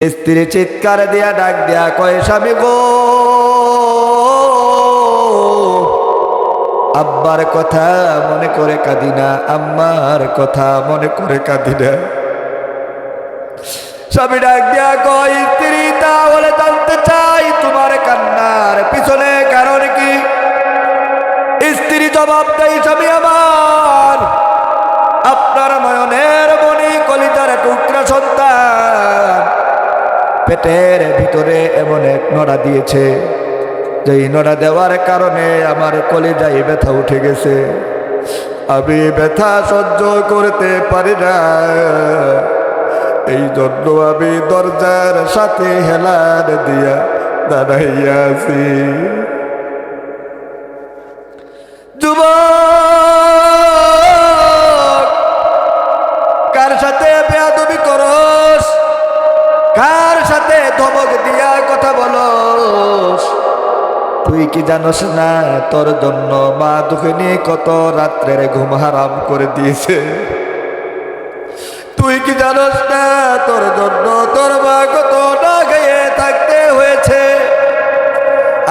স্ত্রী চিৎকার দিয়া ডাক দিয়া কয়, স্বামী গো। আব্বার কথা মনে করে কাঁদি না, আম্মার কথা মনে করে কাঁদি না। স্বামী ডাক দিয়া কয়, স্ত্রী, তাহলে জানতে চাই তোমার কান্নার পিছনে কারণ কি? স্ত্রী জবাব পেটের ভিতরে এমন এক নড়া দিয়েছে, যেই নড়া দেওয়ার কারণে আমার কলিজায় ব্যথা উঠে গেছে। আমি ব্যথা সহ্য করতে পারি না, এই জন্য আমি দরজার সাথে হেলান দিয়া দাঁড়াইয়াছি যুবক! সাথে ধমক দিয়া কথা বলস তুই কি জানস না, তোর জন্য মা দুঃখিনী কত রাত্রের ঘুম হারাম করে দিয়েছে। তুই কি জানস না, তোর জন্য তোর মা কত না খেয়ে থাকতে হয়েছে।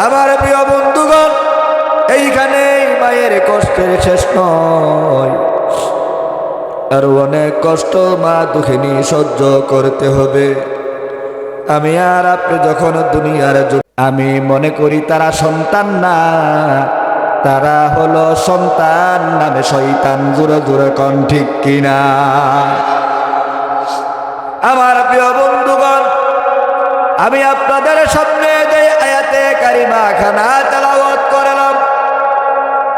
আমার প্রিয় বন্ধুগণ এইখানে মায়ের কষ্টের শেষ নয়। আর অনেক কষ্ট মা দুঃখিনী সহ্য করতে হবে। আমি আর আপনি যখন দুনিয়ার আমি মনে করি তারা সন্তান না। তারা হলো সন্তান নামে শয়তান জোরে জোরে কন ঠিক কিনা। আমার প্রিয় বন্ধুগণ, আমি আপনাদের সামনে যে আয়াতে কারিমা খানা তেলাওয়াত করলাম,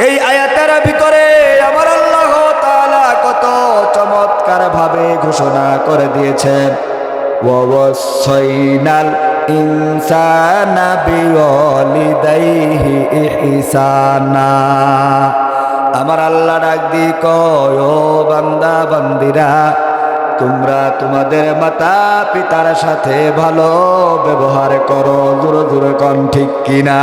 এই আয়াতের ভিতরে আমার আল্লাহ তাআলা কত চমৎকার ভাবে ঘোষণা করে দিয়েছেন। ওয়াসাইনাল ইনসানা বিওয়ালিদাইহি ইহসানা আমার আল্লাহ ডাক দি কয় বান্দা, বান্দিরা, তোমরা তোমাদের মাতা পিতার সাথে ভালো ব্যবহার করো। দূরে দূরে কন, ঠিক কিনা?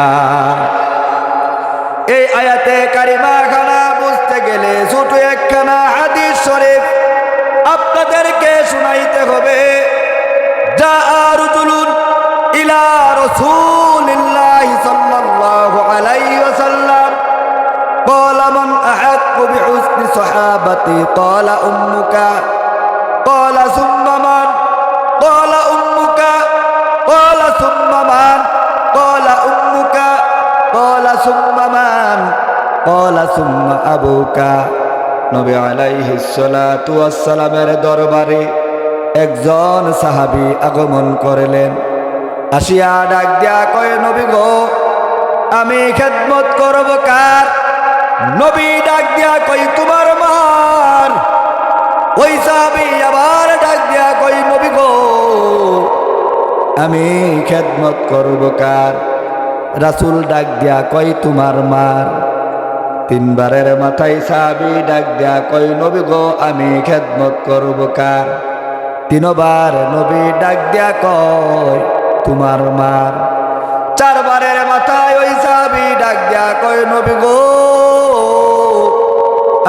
এই আয়াতে কারিমা খানা বুঝতে গেলে ছোট একখানা হাদিস শরীফ আপনাদেরকে শুনাইতে হবে। রসুলিল্লাহি সাল্লাল্লাহু আলাইহি ওয়াসাল্লাম قال من أحق بحسن صحابتي قال أمك قال ثم من قال أمك قال ثم من قال أمك قال ثم من قال ثم أبوك নবী আলাইহিস সালাতু ওয়াসসালামের দরবারে একজন সাহাবী আগমন করলেন আসিয়া ডাক দিয়া কয়, নবী গো, আমি খেদমত করব কার? নবী ডাক দিয়া কই তোমার মার। ওই সাহাবী আবার ডাক দিয়া কই নবী গো, আমি খেদমত করব কার? রাসূল ডাক দিয়া কই তোমার মার। তিনবারের মাথায় সাহাবী ডাক দিয়া কই নবী গো, আমি খেদমত করব কার? তিনবার নবী ডাক দিয়া কয় তোমার মার। চারবারের মাথায় ওই সাহাবী ডাক কয়, নবী গো,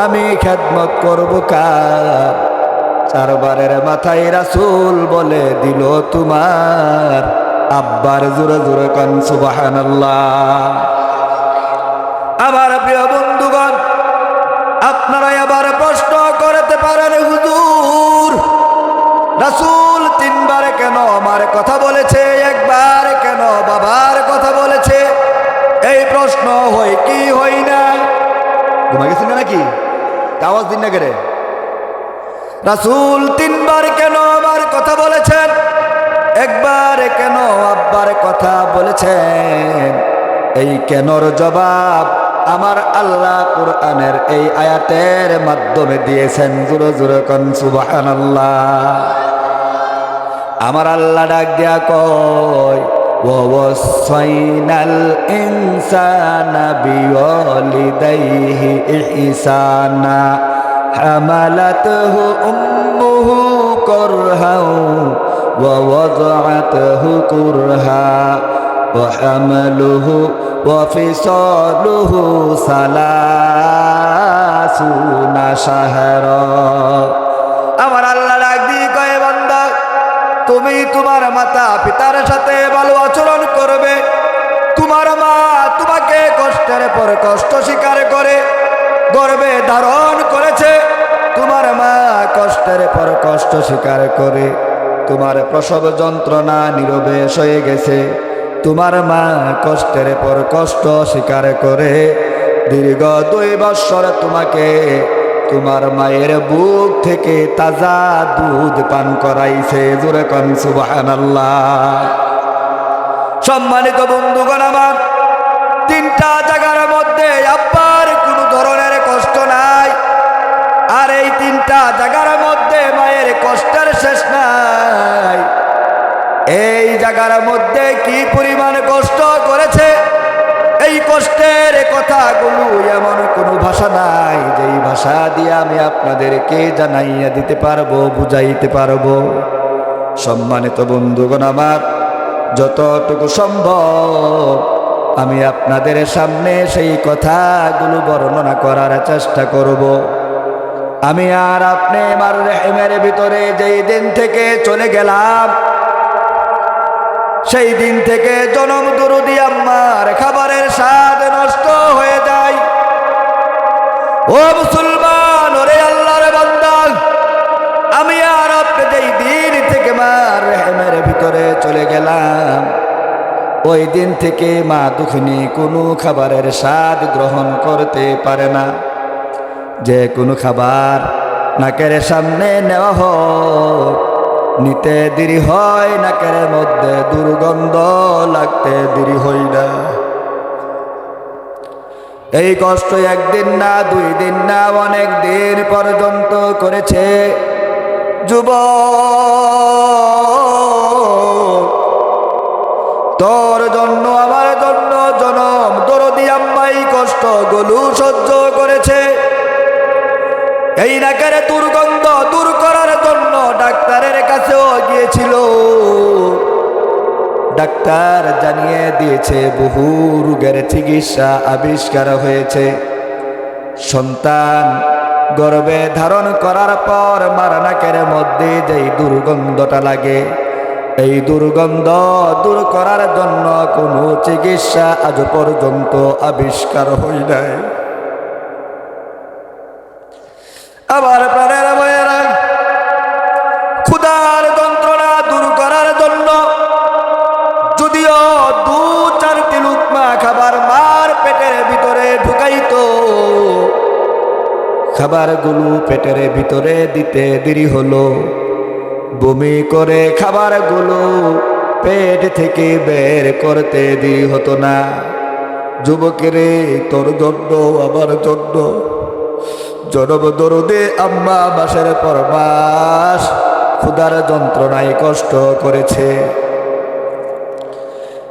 আমি খেদমত করব কার? চারবারের মাথায় রাসূল বলে দিল, তোমার আব্বার জোরে জোরে কান, সুবহানাল্লাহ। আমার প্রিয় বন্ধুগণ আপনারা প্রশ্ন হয়, কি হই না? ঘুমা গেছেন নাকি? আওয়াজ দিন না কেড়ে রাসূল তিনবার কেন আমার কথা বলেছেন? একবার কেন আব্বার কথা বলেছেন? এই কেনর জবাব আমার আল্লাহ কোরআনের এই আয়াতের মাধ্যমে দিয়েছেন। জোরে জোরে কন, সুবহানাল্লাহ। আমার আল্লাহ ডাক দিয়া কয় ووصينا الإنسان بوالديه إحسانا. حملته أمه كرها ووضعته كرها. وحمله وفصاله ثلاثون شهرا. তুমি তোমার মাতা পিতার সাথে ভালো আচরণ করবে। তোমার মা তোমাকে কষ্টের পর কষ্ট স্বীকার করে, গর্বে ধারণ করেছে। তোমার মা কষ্টের পর কষ্ট স্বীকার করে, তোমার প্রসব যন্ত্রণা নীরবে সয়ে গেছে। তোমার মা কষ্টের পর কষ্ট স্বীকার করে, দীর্ঘ দুই বৎসর তোমাকে তোমার মায়ের বুক থেকে তাজা দুধ পান করাইছে, জোরে কন সুবহানাল্লাহ। সম্মানিত বন্ধুগণ আমার, তিনটা জায়গার মধ্যে আব্বার কোনো ধরনের কষ্ট নাই, আর এই তিনটা জায়গার মধ্যে মায়ের কষ্টের শেষ নাই। এই জায়গার মধ্যে কি পরিমাণ কষ্ট করেছে, এই কষ্টের কথাগুলো এমন কোনো ভাষা নাই। ভাষা দিয়ে আমি আপনাদেরকে জানাইয়া দিতে পারব, বুঝাইতে পারব। সম্মানিত বন্ধুগণ আমার, যতটুকু সম্ভব আমি আপনাদের সামনে সেই কথাগুলো বর্ণনা করার চেষ্টা করব। আমি আর আপনি আমার রেহেমের ভিতরে যেই দিন থেকে চলে গেলাম, সেই দিন থেকে জনম ওই দিন থেকে মা দুঃখিনী কোনো খাবারের স্বাদ গ্রহণ করতে পারে না। যে কোনো খাবার নাকের সামনে নেওয়া হোক, নিতে দেরি হয় নাকের মধ্যে দুর্গন্ধ লাগতে দেরি হই না। এই কষ্ট একদিন না, দুই দিন না, অনেক দিন পর্যন্ত করেছে। যুব তোর জন্য, আমার জন্য জনম। দরদি আম্মাই কষ্ট, গলু সহ্য করেছে। এই নাকের দুর্গন্ধ দূর করার জন্য ডাক্তারের কাছেও গিয়েছিল। ডাক্তার জানিয়ে দিয়েছে, বহু রোগের চিকিৎসা আবিষ্কার হয়েছে। সন্তান গর্বে ধারণ করার পর মারা নাকের মধ্যে যেই দুর্গন্ধটা লাগে এই দুর্গন্ধ দূর করার জন্য কোনো চিকিৎসা আজ পর্যন্ত আবিষ্কার হই নাই। আবার প্রাণের মায়েরা, ক্ষুধার যন্ত্রণা দূর করার জন্য যদিও দু চারটি লুকমা খাবার মার পেটের ভিতরে ঢুকাইতো, খাবারগুলো পেটের ভিতরে দিতে দেরি হলো। বমি করে খাবারগুলো পেট থেকে বের করতে দি হতো না। যুবকেরে তোর জন্য, আমার জন্য। জনম দরদে আম্মা মাসের পর মাস ক্ষুধার যন্ত্রণায় কষ্ট করেছে।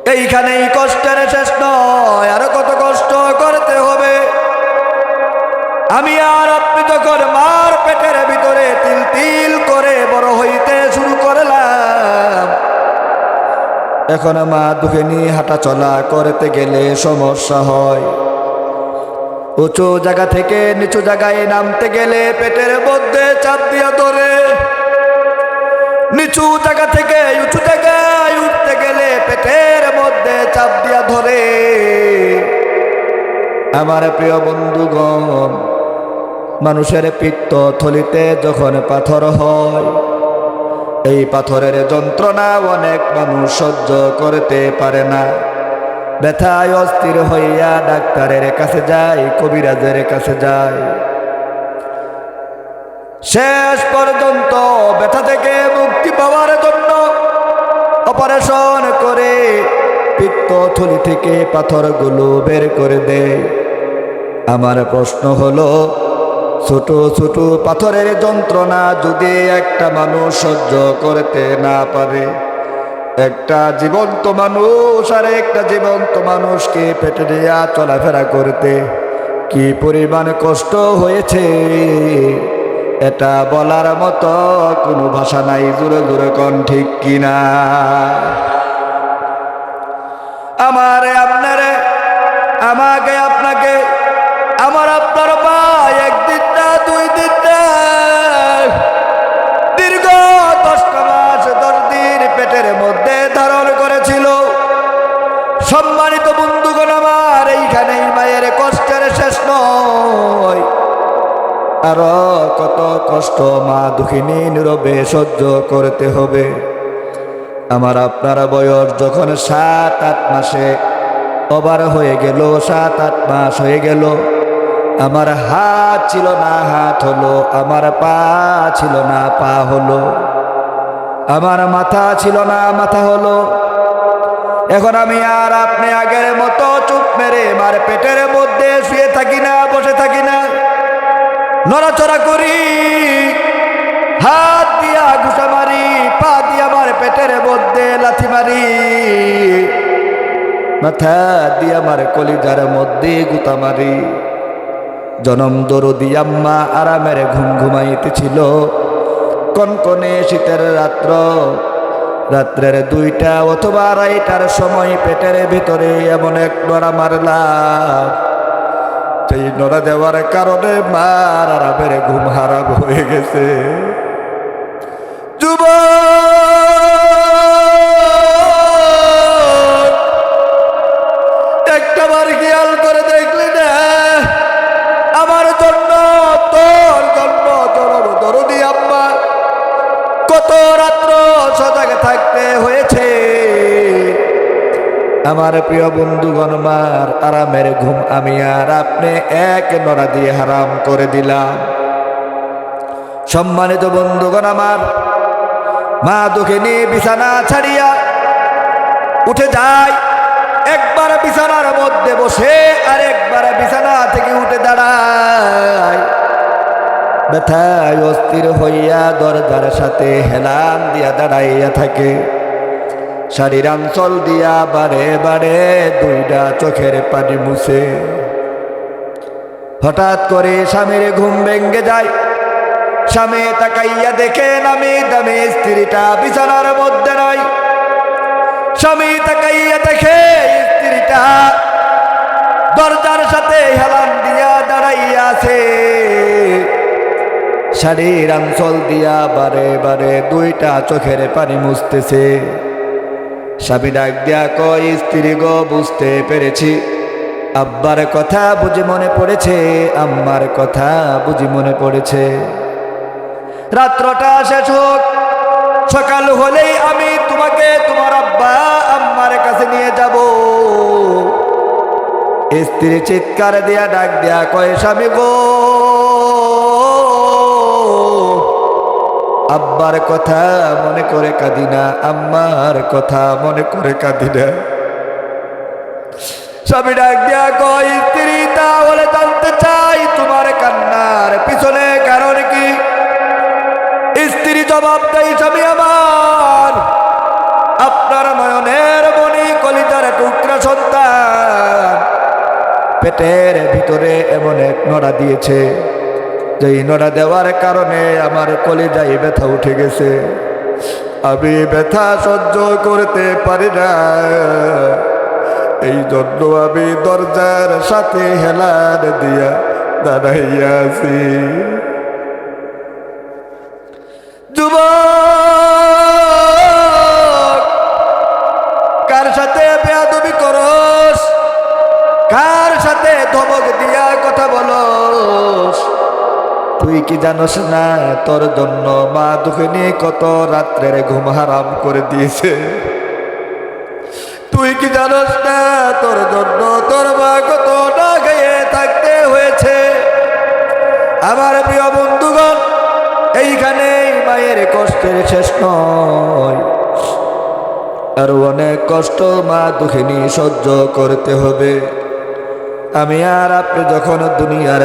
এইখানেই কষ্টের শেষ নয়, আরও কত কষ্ট করতে হবে। আমি আর আপনি যখন মার পেটের ভিতরে তিল তিল করে বড় হইতে এখন মা দুঃখে নিয়ে হাঁটা চলা করতে গেলে সমস্যা হয়। উঁচু জায়গা থেকে নিচু জায়গায় নামতে গেলে পেটের মধ্যে চাপ দিয়া ধরে। নিচু জায়গা থেকে উঁচু জায়গায় উঠতে গেলে পেটের মধ্যে চাপ দিয়া ধরে। আমার প্রিয় বন্ধুগণ, মানুষের পিত্ত থলিতে যখন পাথর হয় এই পাথরের যন্ত্রণা অনেক মানুষ সহ্য করতে পারে না। ব্যথায় অস্থির হইয়া ডাক্তারের কাছে যায়, কবিরাজের কাছে যায়। শেষ পর্যন্ত ব্যথা থেকে মুক্তি পাওয়ার জন্য অপারেশন করে পিত্তথলি থেকে পাথরগুলো বের করে দেয়। আমার প্রশ্ন হলো ছোট ছোট পাথরের যন্ত্রণা যদি একটা মানুষ সহ্য করতে না পারে, একটা জীবন্ত মানুষ আর একটা জীবন্ত মানুষকে পেটে দেয়া চলাফেরা করতে কি পরিমাণ কষ্ট হয়েছে? এটা বলার মতো কোনো ভাষা নাই, জোরে জোরে কন ঠিক কিনা? আমারে আরও কত কষ্ট মা দুঃখিনী নীরবে সহ্য করতে হবে। আমার আপনার বয়স যখন সাত আট মাসে ওভার হয়ে গেল, সাত আট মাস হয়ে গেল। আমার হাত ছিল না, হাত হলো, আমার পা ছিল না, পা হলো। আমার মাথা ছিল না, মাথা হলো। এখন আমি আর আপনি আগের মতো চুপ মেরে মার পেটের মধ্যে শুয়ে থাকি না, বসে থাকি না। নড়াচড়া করি। হাত দিয়া ঘুষা মারি, পা দিয়া আমার পেটের মধ্যে লাথি মারি। মাথা দিয়া আমার কলিজার মধ্যে গুতা মারি। জনম দরদি আম্মা আরামের ঘুম ঘুমাইতেছিল। কনকনে শীতের রাত্র, রাত্রের দুইটা অথবা আড়াইটার সময় পেটের ভিতরে এমন এক নড়া মারলাম। সেই নড়া দেওয়ার কারণে মার আরামের ঘুম হারাম হয়ে গেছে। যুব আমার প্রিয় বন্ধুগণ মার আরামের ঘুম আমি আর আপনি এক নড়া দিয়ে হারাম করে দিলাম। সম্মানিত বন্ধুগণ আমার, মা দুঃখিনী বিছানা ছাড়িয়া উঠে যায় একবার বিছানার মধ্যে বসে আর একবার বিছানা থেকে উঠে দাঁড়ায় ব্যথায় অস্থির হইয়া দরজার সাথে হেলান দিয়া দাঁড়াইয়া থাকে। শাড়ির অঞ্চল দিয়া বারে বারে দুইটা চোখের পানি মুছে। হঠাৎ করে স্বামীর ঘুম ভেঙ্গে যায়। স্বামী তাকাইয়া দেখে নামি দামি স্ত্রীটা বিছানার মধ্যে নয় স্বামী তাকাইয়া দেখে স্ত্রীটা দরজার সাথে হেলান দিয়া দাঁড়াইয়া আছে। শাড়ির অঞ্চল দিয়া বারে বারে দুইটা চোখের পানি মুছতেছে। স্বামী ডাক দিয়া কয়, স্ত্রী গো, বুঝতে পেরেছি। আব্বার কথা বুঝি মনে পড়েছে, আম্মার কথা বুঝি মনে পড়েছে। রাত্রটা শেষ হোক, সকাল হলেই আমি তোমাকে তোমার আব্বা, আম্মার কাছে নিয়ে যাব। স্ত্রী চিৎকার দিয়া ডাক দিয়া কয়, স্বামী গো আব্বার কথা মনে করে কাঁদি না, আম্মার কথা মনে করে কাঁদি না। স্বামী ডাক দিয়া কয়, স্ত্রী, তাহলে জানতে চাই তোমার কান্নার পিছনে কারণ কি? স্ত্রী জবাব দেয়, স্বামী আমার, আপনার নয়নের মনি কলিতার টুকরা সন্তান। পেটের ভিতরে এমন এক নড়া দিয়েছে। যেই ইনোরা দেওয়ার কারণে আমার কলিজায় ব্যথা উঠে গেছে। আমি ব্যথা সহ্য করতে পারি না। এই জন্য আমি দরজার সাথে হেলান দিয়া দাঁড়াইয়া জানোস না, তোর জন্য মা দুঃখিনী কত রাত্রের ঘুম হারাম করে দিয়েছে। তুই কি জানোস না, তোর জন্য তোর মা কত না খেয়ে থাকতে হয়েছে। আমার প্রিয় বন্ধুগণ, এইখানেই মায়ের কষ্টের শেষ নয়। আর অনেক কষ্ট মা দুঃখিনী সহ্য করতে হবে। আমি আর আপনি যখন দুনিয়ার